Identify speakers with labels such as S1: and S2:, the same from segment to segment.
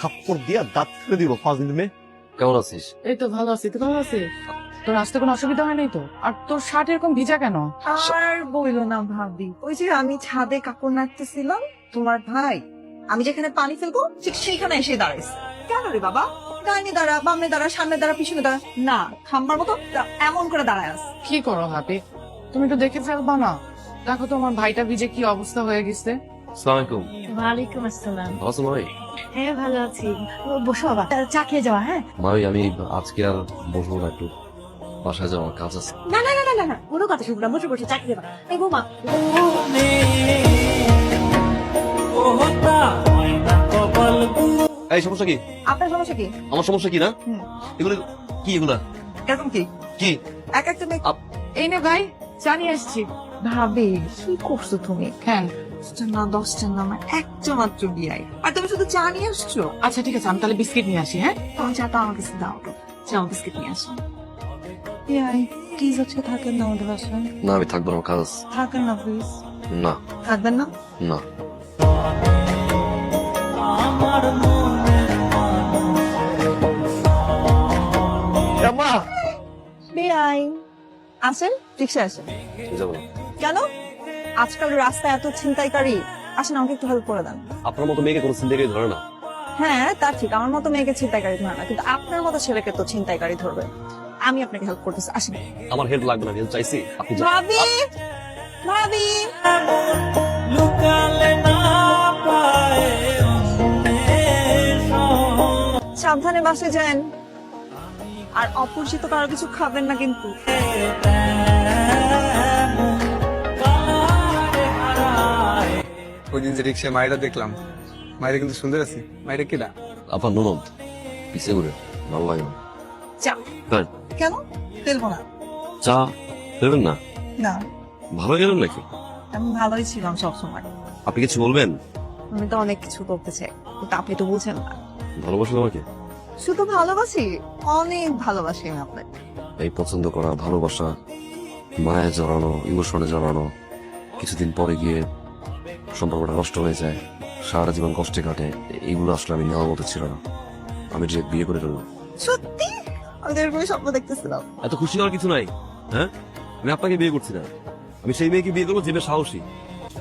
S1: থাপ্পড় দিয়া দাঁত ফেলে দিব পাঁচ দিন
S2: কেমন আছিস?
S3: এই তো ভালো আছি তুই ভালো আছিস? তোর আসতে কোনো অসুবিধা হয় নাই তো? আর তোর শার্ট এরকম ভিজা কেন?
S4: আর বইলো না ভাবি। ওই যে আমি ছাদে কাপড় নাড়তেছিলাম তোমার ভাই আমি যেখানে পানি ফেলব ঠিক সেইখানে এসে দাঁড়াইছে। কেন রে বাবা? ডাইনে দাঁড়া বামে দাঁড়া সামনে দাঁড়া পিছনে দাঁড়া। না খাম্বার মতো এমন করে দাঁড়ায় আস
S3: কি করো হাবি তুমি তো দেখে ফেলবা না? দেখো তো আমার ভাইটা ভিজে কি অবস্থা হয়ে গেছে।
S2: সালাম
S5: ওয়ালাইকুম আসসালাম।
S2: ভালো
S5: হ্যাঁ ভালো আছি। বসো বাবা চা খেয়ে যাওয়া হ্যাঁ?
S2: মাই আমি আজকে আর বসবো না একটু। বাসায় যাওয়ার কাজ আছে।
S5: না না না না না না কোনো কথা শুনব না। বসে বসে চা খেয়ে যাবা এই বৌমা।
S2: এই সমস্যা কি?
S4: আপনার সমস্যা কি?
S2: আমার সমস্যা কি না? এগুলো কি এগুলা?
S4: এরকম কি?
S2: কি?
S4: এক একটা
S3: এই নে ভাই জানিয়ে আসছি।
S4: ভাবি কি করছ তুমি?
S3: হ্যাঁ
S4: দশটা না দশটা না আমার একটা মাত্র বিয়াই। আর তুমি শুধু চা নিয়ে আসছো?
S3: আচ্ছা ঠিক আছে আমি তাহলে বিস্কিট নিয়ে আসি হ্যাঁ?
S4: তোমার চাটা আমার কাছে দাও চা বিস্কিট নিয়ে আসো। বিয়াই প্লিজ আজকে থাকেন না আমাদের বাসায়?
S2: না আমি থাকব না কাজ
S4: থাকেন না প্লিজ
S2: না।
S4: থাকবেন না?
S2: না।
S1: মা
S4: বিয়াই আসেন রিক্সা আসেন।
S2: যাব।
S4: কেন? আজকাল রাস্তায় এত ছিনতাইকারী। আসেন আমাকে একটু হেল্প করে দেন।
S2: আপনার মতো মেয়েকে কোনো চিন্তা ধরে না।
S4: হ্যাঁ তা ঠিক। আমার মতো মেয়েকে ছিনতাইকারী ধরে না। কিন্তু আপনার মতো ছেলেকে তো ছিনতাইকারী ধরবে। আমি আপনাকে হেল্প করতেছি। আসেন।
S2: আমার হেল্প লাগবে না আমি চাইছি। আপনি।
S4: ভাবি! ভাবি! সাবধানে বাসে যান। আর অপরিচিত কারও কিছু খাবেন না কিন্তু।
S6: ওই দিন যে রিক্সায় মায়েরা দেখলাম। মায়েরা কিন্তু সুন্দর আছে। মায়েরা কিনা
S2: আপনার ননদ পিছিয়ে ঘুরে ভালো লাগে না
S4: চা।
S2: তাই
S4: কেন? ফেলব না
S2: চা? দেবেন না?
S4: না।
S2: ভালো গেলেন নাকি?
S4: আমি ভালোই ছিলাম সবসময়।
S2: আপনি কিছু বলবেন?
S4: আমি তো অনেক কিছু করতে চাই। কিন্তু আপনি তো বুঝেন না।
S2: ভালোবাসেন আমাকে?
S4: শুধু ভালোবাসি? অনেক ভালোবাসি আমি আপনাকে।
S2: এই পছন্দ করা ভালোবাসা মায়ে জড়ানো ইমোশনে জড়ানো কিছুদিন পরে গিয়ে সম্পর্কটা নষ্ট হয়ে যায় সারা জীবন কষ্টে কাটে এইগুলো আসলে আমি নেওয়ার মতো ছিল না। আমি যে বিয়ে করে ফেললাম।
S4: সত্যি? আমি তো এরকমই স্বপ্ন দেখতেছিলাম।
S2: এত খুশি হওয়ার কিছু নাই হ্যাঁ? আমি আপনাকে বিয়ে করছি না। আমি সেই মেয়েকে বিয়ে করব যে মেয়ে সাহসী।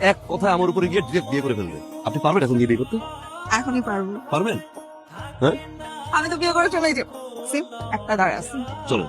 S2: এক কথায় আমার উপরে গিয়ে ডিরেক্ট বিয়ে করে ফেলবে। আপনি পারবেন এখন গিয়ে বিয়ে করতে?
S4: এখনই পারব।
S2: পারবেন? হ্যাঁ?
S4: আমি তো বিয়ে করে চলে যাব। সিম একটা দাঁড়ায় আছে।
S2: চলো।